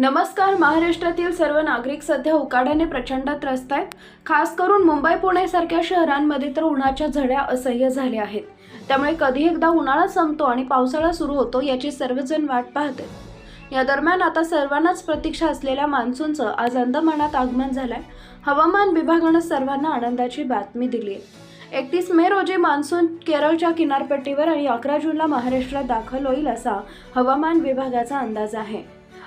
नमस्कार महाराष्ट्रातील सर्व नागरिक सध्या उकाड्याने प्रचंड त्रस्त आहेत. खास करून मुंबई पुणे सारख्या शहरांमध्ये तर उन्हाच्या झड्या असह्य झाल्या आहेत. त्यामुळे कधी एकदा उन्हाळा संपतो आणि पावसाळा सुरू होतो याची सर्वजण वाट पाहते. या दरम्यान आता सर्वांनाच प्रतीक्षा असलेल्या मान्सूनचं आज अंदमानात आगमन झालंय. हवामान विभागानं सर्वांना आनंदाची बातमी दिली आहे एकतीस मे रोजी मान्सून केरळच्या किनारपट्टीवर आणि अकरा जूनला महाराष्ट्रात दाखल होईल असा हवामान विभागाचा अंदाज आहे.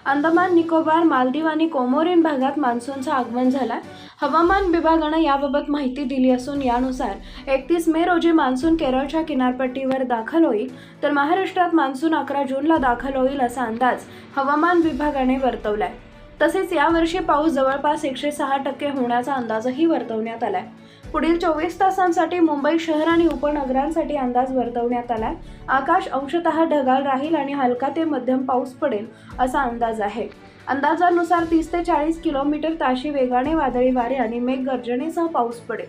अंदमान निकोबार मालदीव आणि कोमोरिन भागात मान्सूनचं आगमन झालं हवामान विभागानं याबाबत माहिती दिली असून यानुसार एकतीस मे रोजी मान्सून केरळच्या किनारपट्टीवर दाखल होईल तर महाराष्ट्रात मान्सून अकरा जूनला दाखल होईल असा अंदाज हवामान विभागाने वर्तवला आहे तसेच यावर्षी पाऊस जवळपास एकशे सहा टक्के होण्याचा अंदाजही वर्तवण्यात आलाय. पुढील चोवीस तासांसाठी मुंबई शहर आणि उपनगरांसाठी अंदाज वर्तवण्यात आलाय. आकाश अंशतः ढगाळ राहील आणि हलका ते मध्यम पाऊस पडेल असा अंदाज आहे. अंदाजानुसार तीस ते चाळीस किलोमीटर ताशी वेगाने वादळी वारे आणि मेघगर्जनेसह पाऊस पडेल.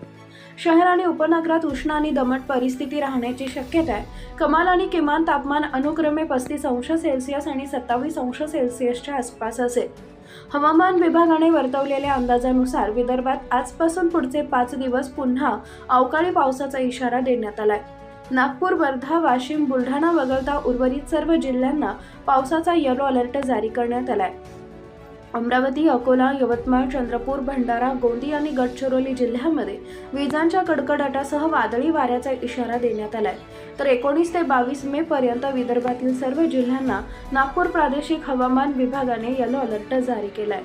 शहर आणि उपनगरात उष्ण आणि दमट परिस्थिती राहण्याची शक्यता आहे. कमाल आणि किमान तापमान अनुक्रमे पस्तीस अंश सेल्सिअस आणि सत्तावीस अंश सेल्सिअसच्या आसपास असेल. हवामान विभागाने वर्तवलेल्या अंदाजानुसार विदर्भात आजपासून पुढचे पाच दिवस पुन्हा अवकाळी पावसाचा इशारा देण्यात आलाय. नागपूर वर्धा वाशिम बुलढाणा वगळता उर्वरित सर्व जिल्ह्यांना पावसाचा येलो अलर्ट जारी करण्यात आलाय. अमरावती अकोला यवतमाळ चंद्रपूर भंडारा गोंदी आणि गडचिरोली जिल्ह्यामध्ये विजांच्या कडकडाटासह वादळी वाऱ्याचा इशारा देण्यात आलाय. तर एकोणीस ते बावीस मे पर्यंत विदर्भातील सर्व जिल्ह्यांना नागपूर प्रादेशिक हवामान विभागाने येलो अलर्ट जारी केलाय.